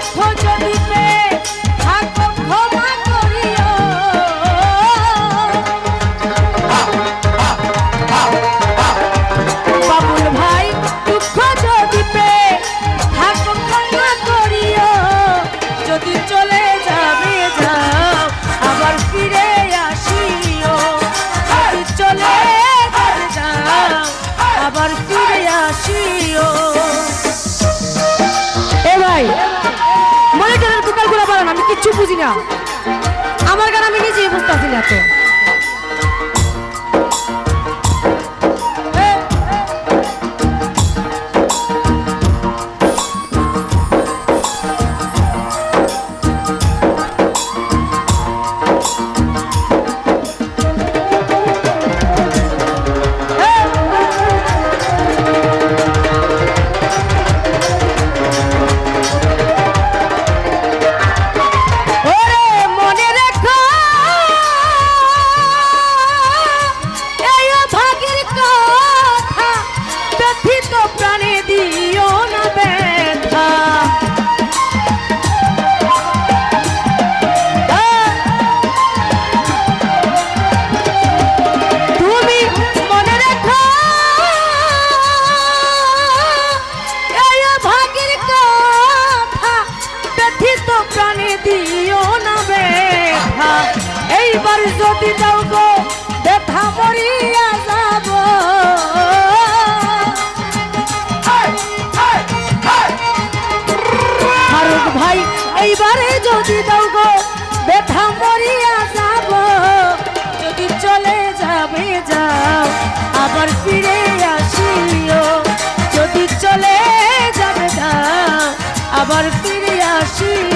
Let's go! আমার গান আমি নিজেই বুঝতেছি না তো। একবার যদি যাও গো ব্যথা মরিয়া যাব। ফারুক ভাই এইবারে যদি গো মরিয়া যাব। যদি চলে যাবে যাও। আবার ফিরে আসিও। যদি চলে যাবে যাও। আবার ফিরে আসিও।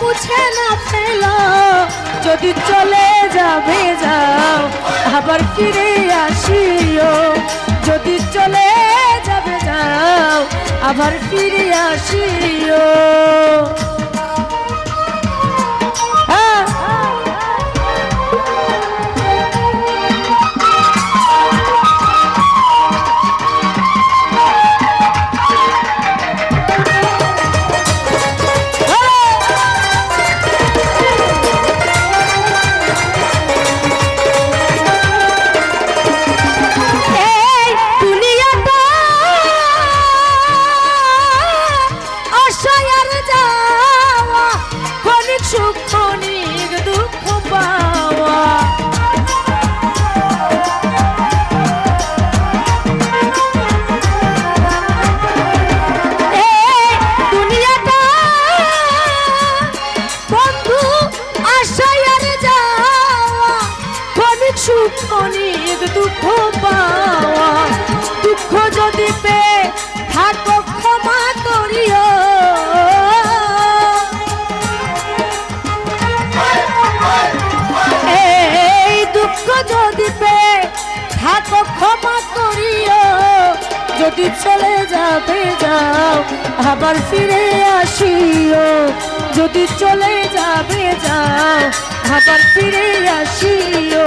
মুছে না পেল যদি চলে যাবে যাও আবার ফিরে আসিও। যদি চলে যাবে যাও আবার ফিরে আসিও। দুঃখ পাওয়া, দুঃখ যদি পে থাকো ক্ষমা করিও। এই দুঃখ যদি পে থাকো ক্ষমা করিও, যদি চলে যাবে যাও, আবার ফিরে আসিও। যদি চলে যাবে যাও, আবার ফিরে আসিও।